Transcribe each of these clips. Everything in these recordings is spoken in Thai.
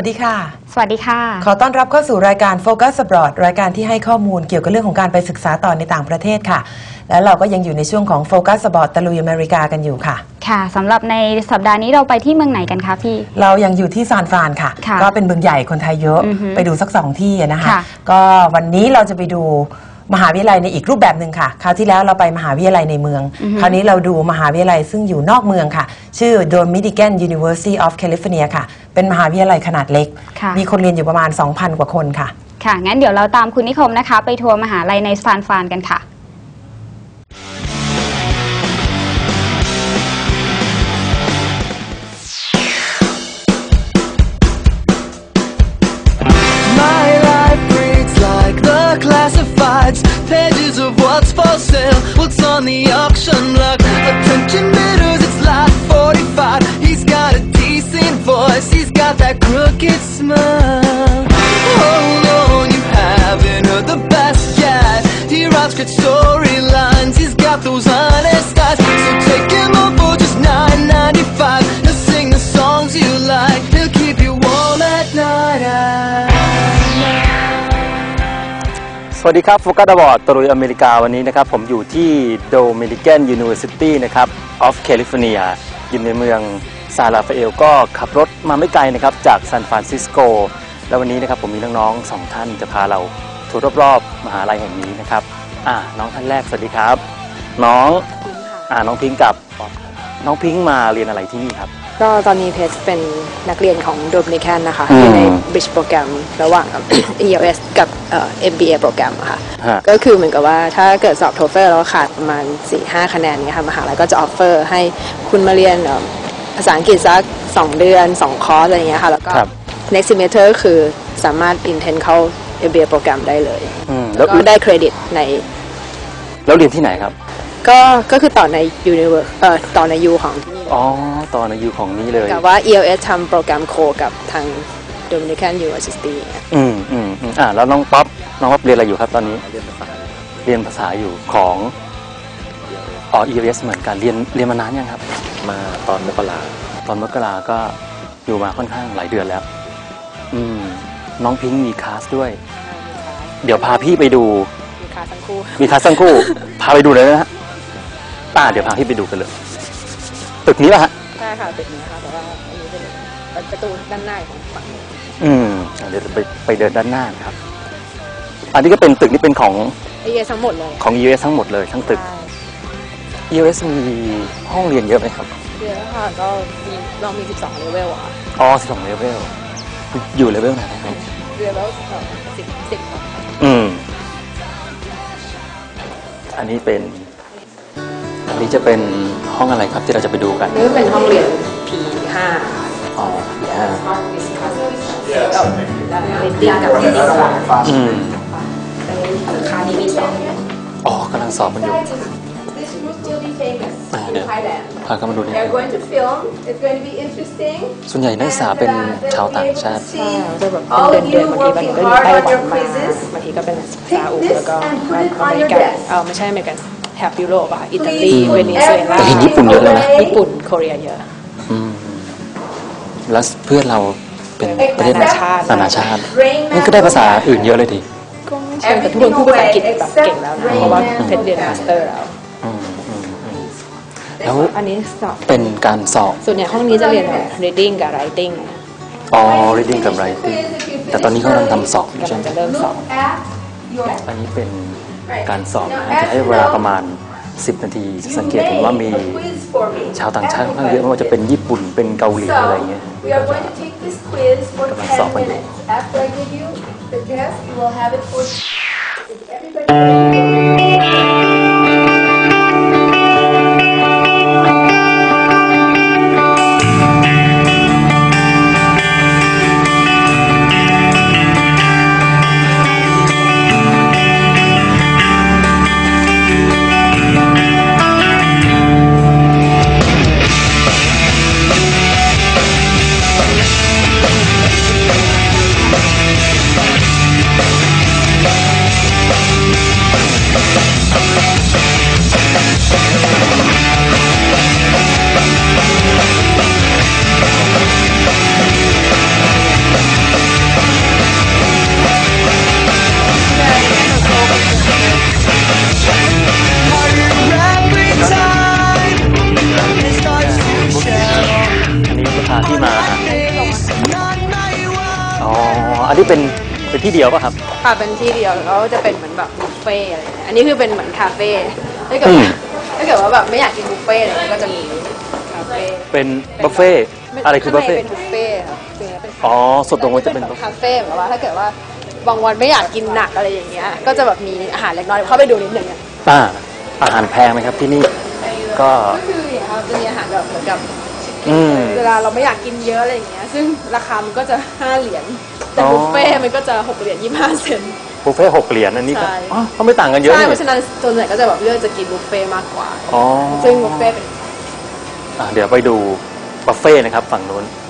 สวัสดีค่ะ สวัสดีค่ะ ขอต้อนรับเข้าสู่รายการ Focus Abroad รายการที่ให้ข้อมูลเกี่ยวกับเรื่องของการไปศึกษาต่อในต่างประเทศค่ะ และเราก็ยังอยู่ในช่วงของ Focus Abroad ตะลุยอเมริกากันอยู่ค่ะ ค่ะสำหรับในสัปดาห์นี้เราไปที่เมืองไหนกันคะพี่ เรายังอยู่ที่ซานฟรานค่ะ ค่ะก็เป็นเมืองใหญ่คนไทยเยอะ อือฮึไปดูสักสองที่อะนะคะ ค่ะ ก็วันนี้เราจะไปดู มหาวิทยาลัยในอีกรูปแบบหนึ่งค่ะ คราวที่แล้วเราไปมหาวิทยาลัยในเมือง คราวนี้เราดูมหาวิทยาลัยซึ่งอยู่นอกเมืองค่ะ ชื่อ Dominican University of California ค่ะ เป็นมหาวิทยาลัยขนาดเล็กค่ะมีคนเรียนอยู่ประมาณ 2,000 กว่าคนค่ะ ค่ะ งั้นเดี๋ยวเราตามคุณนิคมนะคะ ไปทัวร์มหาลัยในซานฟรานกันค่ะ of วัสดีครับโฟกัสบอร์ดตรุยอเมริกาวันนี้นะครับ ผมอยู่ที่โดมินิกันยูนิเวอร์ซิตี้นะครับออฟแคลิฟอร์เนียอยู่ในเมืองซาลาฟาเอลก็ขับรถมาไม่ไกลนะครับ จากซานฟรานซิสโก แล้ววันนี้นะครับผมมีน้องๆสองท่านจะพาเราทัวร์รอบๆ มหาลัยแห่งนี้นะครับอ่าน้องท่านแรกสวัสดีครับ น้องอ่าน้องพิงค์กับน้องพิงค์มาเรียนอะไรที่นี่ครับ ก็ตอนนี้เพชรเป็นนักเรียนของโดมินิกันนะคะอืมอยู่ใน Bridge โปรแกรมระหว่าง ELS กับเอ่อ MBA โปรแกรมอะค่ะ ฮะ ก็คือเหมือนกับว่าถ้าเกิดสอบโทเฟลแล้วขาดประมาณ 4-5 คะแนนเนี้ยค่ะมหาลัยก็จะออฟเฟอร์ให้คุณมาเรียนเอ่อภาษาอังกฤษสัก 2 เดือน 2 คอร์สอะไรอย่างเงี้ยค่ะ แล้วก็ ครับ next semester ก็คือสามารถ intern เข้า MBA โปรแกรมได้เลย อืมแล้แล้ววก็ได้เครดิตในแล้วเรียนที่ไหนครับ ก็ก็คือต่อใน Univer เอ่อต่อใน U ของที่นี่เลยอ๋อตอนอายุของนี้เลยกับว่า ELS ทำโปรแกรมโคกับทาง Dominican University เนี่ยอืมอืมอืมอ่าแล้วน้องป๊อปน้องป๊อปเรียนอะไรอยู่ครับตอนนี้ เรียนภาษาเรียนภาษาอยู่ของอ๋อ EVS เหมือนกันเรียนเรียนมานานยังครับ มาตอนมกราตอนมกราก็อยู่มาค่อนข้างหลายเดือนแล้ว อืม น้องพิงค์มีคลาสด้วย เดี๋ยวพาพี่ไปดู มีคลาสทั้งคู่ มีคลาสทั้งคู่ พาไปดูเลยนะฮะ ป้าเดี๋ยวพาพี่ไปดูกันเลยตึกนี้ป่ะฮะใช่ค่ะเป็นนี้นะคะแต่ว่าอันนี้เป็นประตูด้านหน้าของฝั่งนี้อืมอะเดี๋ยวไปไปเดินด้านหน้านะครับ อันนี้ก็เป็นตึกนี้เป็นของไอเอทั้งหมดเลยของ EVS ทั้งหมดเลยทั้งตึก EVS มีห้องเรียนเยอะไหมครับ เดือนค่ะก็มีเรามี 12เลเวลอะค่ะอ๋อ12เลเวลอยู่เลเวลไหนนะครับ เลเวลสิบสิบค่ะอืม อันนี้เป็นอั นนี้จะเป็นห้องอะไรครับที่เราจะไปดูกันนี่ก็เป็นห้องเรียน P5 อ๋อเนี่ยฮะห้องวิสคัสกับและเรตติ้งกับเรตติ้งสลับอืมคานี้มีสองอ๋อกำลังสอบมันอยู่ This will still be famous Ah, in yeah. Thailand. พาเข้ามาดูนิดนึ They're ง going to film. It's going to be interesting. ส่วนใหญ่นักศึกษาเป็นชาวต่างชาติใช่จะแบบเป็นเดือนเดือนบางทีมันก็อยู่ไต้หวันมาบางทีก็เป็นซาอุแล้วก็อเมริกันเออไม่ใช่อเมริกัน แถบยุโรปอะค่ะอิตาลีเวเนซุเอลาแต่เห็นญี่ปุ่นเยอะเลยนะ ญี่ปุ่นโคเรียเยอะ อืมแล้วเพื่อนเราเป็นประเทศนานาชาติ นานาชาตินี่ก็ได้ภาษาอื่นเยอะเลยดิก็ไม่ใช่แต่ทุกคนพูดภาษาอังกฤษแบบเก่งแล้วนะเพราะว่าเพชรเรียนมาสเตอร์แล้วอืมอืมอืมแล้วอันนี้สอบเป็นการสอบส่วนใหญ่ห้องนี้จะเรียนแบบ reading กับ writing อ๋อ reading กับ writing แต่ตอนนี้เขากำลังทำสอบอยู่กำใช่ลังไหมจะเริ่มสอบ At your อันนี้เป็น การสอบน่าจะให้เวลาประมาณ 10 นาที จะสังเกตเห็นว่ามีชาวต่างชาติค่อนข้างเยอะไม่ว่าจะเป็นญี่ปุ่นเป็นเกาหลีอะไรเงี้ยกำลังสอบกันอยู่ เป็นเป็นที่เดียวป่ะครับ ค่ะเป็นที่เดียวแล้วจะเป็นเหมือนแบบบุฟเฟ่ต์อะไรอย่างเงี้ยอันนี้คือเป็นเหมือนคาเฟ่ถ้าเกิดอืมว่าถ้าเกิดว่าแบบไม่อยากกินบุฟเฟ่ต์อะไรเงี้ยก็จะมีคาเฟ่เป็นบุฟเฟ่ต์อะไรคือบุฟเฟ่ต์ข้างในเป็นบุฟเฟ่ต์ครับจริงๆแล้วเป็นอ๋อสดตรงนี้จะเป็นคาเฟ่แบบว่า ถ้าเกิดว่าบางวันไม่อยากกินหนักอะไรอย่างเงี้ยก็จะแบบมีอาหารเล็กน้อยเดี๋ยวเข้าไปดูนิดนึงอะ อ่าอาหารแพงไหมครับที่นี่ก็ ก็คืออย่างเงี้ยครับจะมีอาหารแบบเหมือนกับ อืม เวลาเราไม่อยากกินเยอะอะไรอย่างเงี้ย ซึ่งราคามันก็จะ 5 เหรียญ แต่อ๋อ บุฟเฟ่ต์มันก็จะ 6 เหรียญ25 เซนต์ บุฟเฟ่ต์หกเหรียญอันนี้ก็ใช่ อ๋อก็ไม่ต่างกันเยอะใช่นี่เพราะฉะนั้นส่วนใหญ่ก็จะแบบเลือกจะกินบุฟเฟ่ต์มากกว่า อ๋อซึ่งบุฟเฟ่ต์เป็น อะเดี๋ยวไปดูบุฟเฟ่ต์นะครับฝั่งนู้นอัน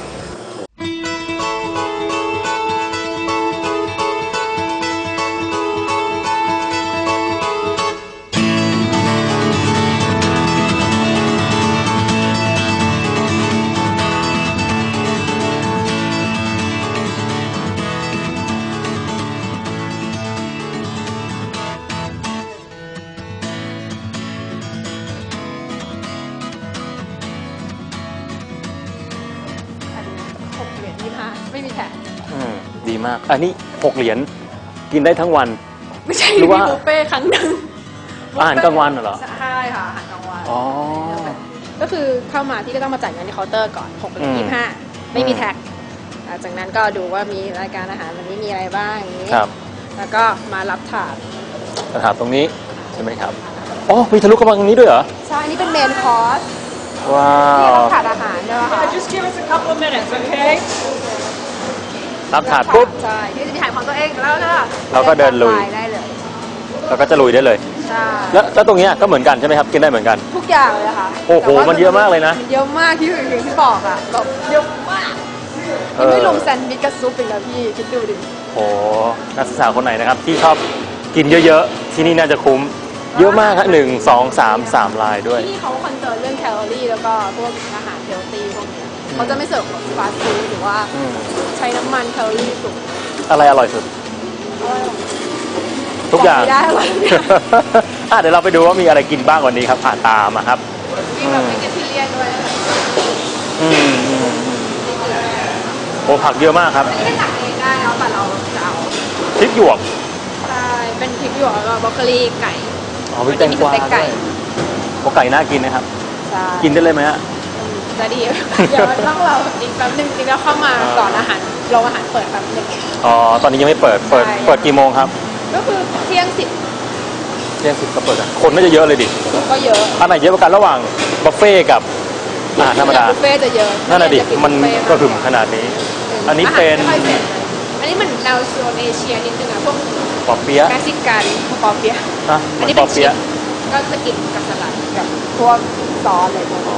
ดีมาก อันนี้หกเหรียญกินได้ทั้งวัน ไม่ใช่หรือว่าบุฟเฟ่ต์ครั้งหนึ่งอาหารกลางวันเหรอ ใช่ค่ะอาหารกลางวัน อ๋อ ก็คือเข้ามาที่ก็ต้องมาจ่ายเงินที่เคาน์เตอร์ก่อน6เหรียญอืม25ไม่มีแท็กอ่าจากนั้นก็ดูว่ามีรายการอาหารวันนี้มีอะไรบ้างอย่างนี้ ครับแล้วก็มารับถาดสถานตรงนี้ใช่ไหมครับอ๋อมีทะลุเข้ามาตรงนี้ด้วยเหรอใช่ อันนี้เป็นเมนคอร์สว้าที่วรับถาดอาหารใช่ไหมคะ Just give us a couple of minutes, okay? รับถาดปุ๊บ ใช่ที่จะมีถ่ายของตัวเองแล้วก็เราก็เดินลุย ได้เลยแล้วก็จะลุยได้เลย ใช่แล้วแล้วตรงเนี้ยก็เหมือนกันใช่ไหมครับกินได้เหมือนกัน ทุกอย่างเลยค่ะโอ้โหแต่ว่ามันเยอะมากเลยนะมันเยอะมากที่อย่างที่บอกอะแบบเยอะมากเอยังอ ไม่รวมแซนด์วิชกับซุปอีกนะพี่คิดดูดิโอ้นักศึกษาคนไหนนะครับ ที่ชอบกินเยอะๆ ที่นี่น่าจะคุ้ม เยอะมากครับหนึ่งสองสามสามลายด้วย ที่นี่เขาคอนเซิร์นเรื่องแคลอรี่แล้วก็พวกอาหารเฮลตี้พวก เนี้ยเขาจะไม่เสิร์ฟแบบฟาสต์ฟู้ดหรือว่าอืมใช้น้ำมันแคลอรี่สูงอะไรอร่อยสุด ทุกอย่างไม่ได้เลยอะเดี๋ยวเราไปดูว่ามีอะไรกินบ้างวันนี้ครับผ่านตามมาครับมีแบบไม่เกทิเลียนด้วยนะคะอืมอืมโอ้ผักเยอะมากครับอันนี้เป็นตักเองได้แล้วแต่เราจะเอาพริกหยวกใช่เป็นพริกหยวกแล้วก็บรอกโคลีไก่อ๋อมีแตงกวาอันนี้เป็นสเต็กไก่ด้วยโอ้ไก่น่ากินนะครับ ใช่กินได้เลยไหมฮะ จะดี เดี๋ยวต้องเราอีกแป๊บนึงจริงๆแล้วเข้ามาอ่าก่อนอาหารโรงอาหารเปิดแป๊บนึงอ๋อตอนนี้ยังไม่เปิดเปิดใช่เปิดกี่โมงครับ ก็คือเที่ยงสิบเที่ยงสิบก็เปิดอะคนน่าจะเยอะเลยดิก็เยอะอันไหนเยอะกว่ากันระหว่างบุฟเฟ่ต์กับอาหารธรรมดาบุฟเฟ่ต์จะเยอะนั่นน่ะดิจะกิมันบุฟเฟ่ต์ก็หึมขนาดนี้ อันนี้าหารเป็นไม่ค่อยผ็ดอันนี้เหมือนแนวโซนเอเชียนิดนึงอะพวกปอเปี๊ยะเม็กซิกันปอเปียะฮะอันนี้ปเป็อนเปี๊ยะก็จะกินกับสลัดกับพวกซอสอะไรพวกอ๋นี้อ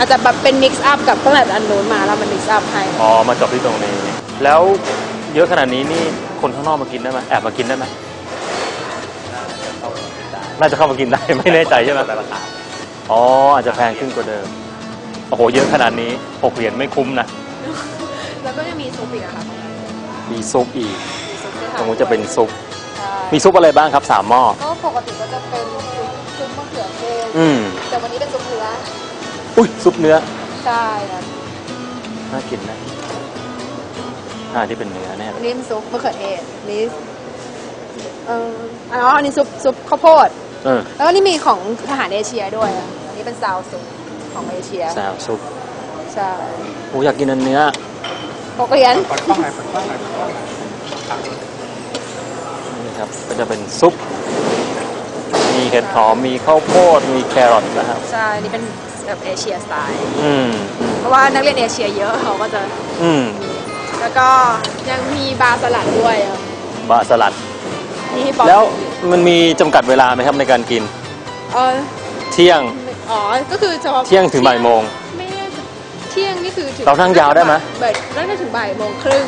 อาจจะแบบเป็นมิกซ์อัพกับตั้งแต่อันนู้นมาแล้วมันมิกซ์อัพให้อ๋อมาจบที่ตรงนี้ แล้วเยอะขนาดนี้นี่คนข้างนอกมากินได้ไหมแอบมากินได้ไหมน่าจะเข้ามากินได้ไม่แน่ใจใช่ไหมแต่ราคาอ๋ออาจจะแพงขึ้นกว่าเดิมโอ้โหเยอะขนาดนี้หกเหรียญไม่คุ้มนะแล้วก็ยังมีซุปอีกอะค่ะตรงนั้นมีซุปอีกมีซุปให้ตทารงนู้นจะเป็นซุปใช่มีซุปอะไรบ้างครับสามหม้อก็ปกติก็จะเป็นซุปซุปมะเขือเทศอืมแต่วันนี้เป็นซุปเนื้ ออุ้ยซุปเนื้อใช่ครับน่ากินนะอ่าที่เป็นเนื้อแน่เลอัยนนี้เป็นซุปมะเขือเทศอันนี้เอ่ออ๋ออันนี้ซุปซุปข้าวโพด เออแล้วก็นี่มีของทหารเอเชียด้วยอะอันนี้เป็นซาวซุปของเอเชียแซวซุปใช่โอ้อยากกินอันเนื้อหกเหรียญนี่ครับก็จะเป็นซุป มีเห็ดหอมมีข้าวโพดมีแครอทนะครับ ใช่อันนี้เป็น แบบเอเชียสไตล์อืมเพราะว่านักเรียนเอเชียเยอะเขาก็จะอืมมีแล้วก็ยังมีบาร์สลัดด้วยอะบะสลัดนี่ปอแล้วมันมีจำกัดเวลาไหมครับในการกิน เออเที่ยง อ๋อ ก็คือเฉพาะเที่ยงถึงบ่ายโมง ไม่แน่ใจเที่ยงนี่คือถึงเรานั่งยาวได้ไหมบ่ายนั่งได้ถึงบ่ายโมงครึ่ง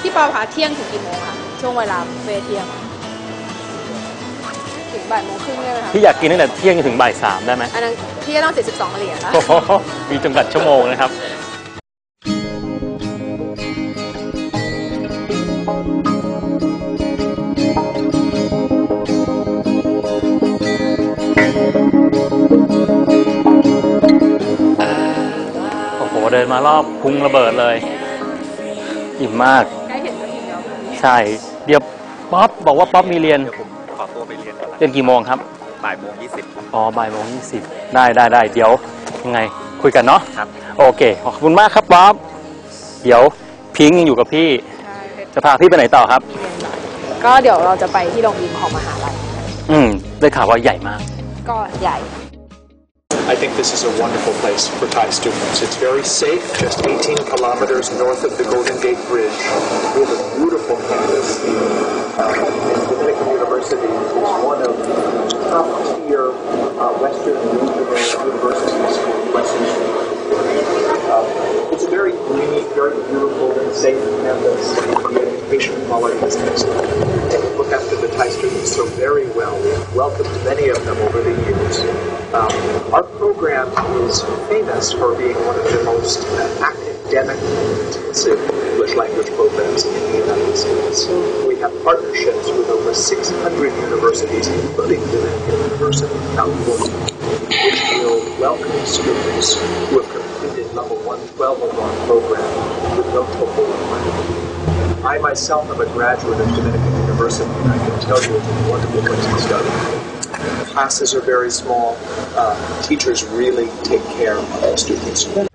ที่ปอพาเที่ยงถึงกี่โมงคะช่วงเวลาบุฟเฟต์เที่ยงถึงบ่ายโมงครึ่งได้ไหมคะที่อยากกินตั้งแต่เที่ยงถึงบ่ายสามได้ไหมอันนั้น พี่ก็ต้อง 72 เหรียญละโอ้โหมีจำกัดชั่วโมงนะครับ โอ้โห เดินมารอบพุงระเบิดเลย อิ่มมากใกล้ใช่ เดี๋ยวป๊อปบอกว่าป๊อปมีเรียนเดี๋ยวผมขอตัวไปเรียนก่อนละเรียนกี่โมงครับ บ่ายโมงยี่สิบครับอ๋อบ่ายโมงยี่สิบได้ได้ได้เดี๋ยวยังไงคุยกันเนาะครับ โอเค ขอบคุณมากครับป๊อปเดี๋ยวพิงค์ยังอยู่กับพี่ จะพาพี่ไปไหนต่อครับ ก็เดี๋ยวเราจะไปที่โรงยิมของมหาลัย อืม ได้ข่าวว่าใหญ่มาก ก็ใหญ่ I think this is a wonderful place for Thai students. It's very safe, just 18 kilometers north of the Golden Gate Bridge. We have a beautiful campus. Uh, and Dominican University is one of the top tier uh, Western universities in Western uh, It's a very green, very beautiful, and safe campus. The education quality is excellent. Look after the Thai students so very well. We've welcomed many of them over the years. Um, our program is famous for being one of the most academically intensive English language programs in the United States. We have partnerships with over 600 universities, including Dominican University which will welcome students who have completed level 112 of our program with no TOEFL requirement. I myself am a graduate of Dominican University, and I can tell you a wonderful place to study. Classes are very small. Uh, teachers really take care of the students.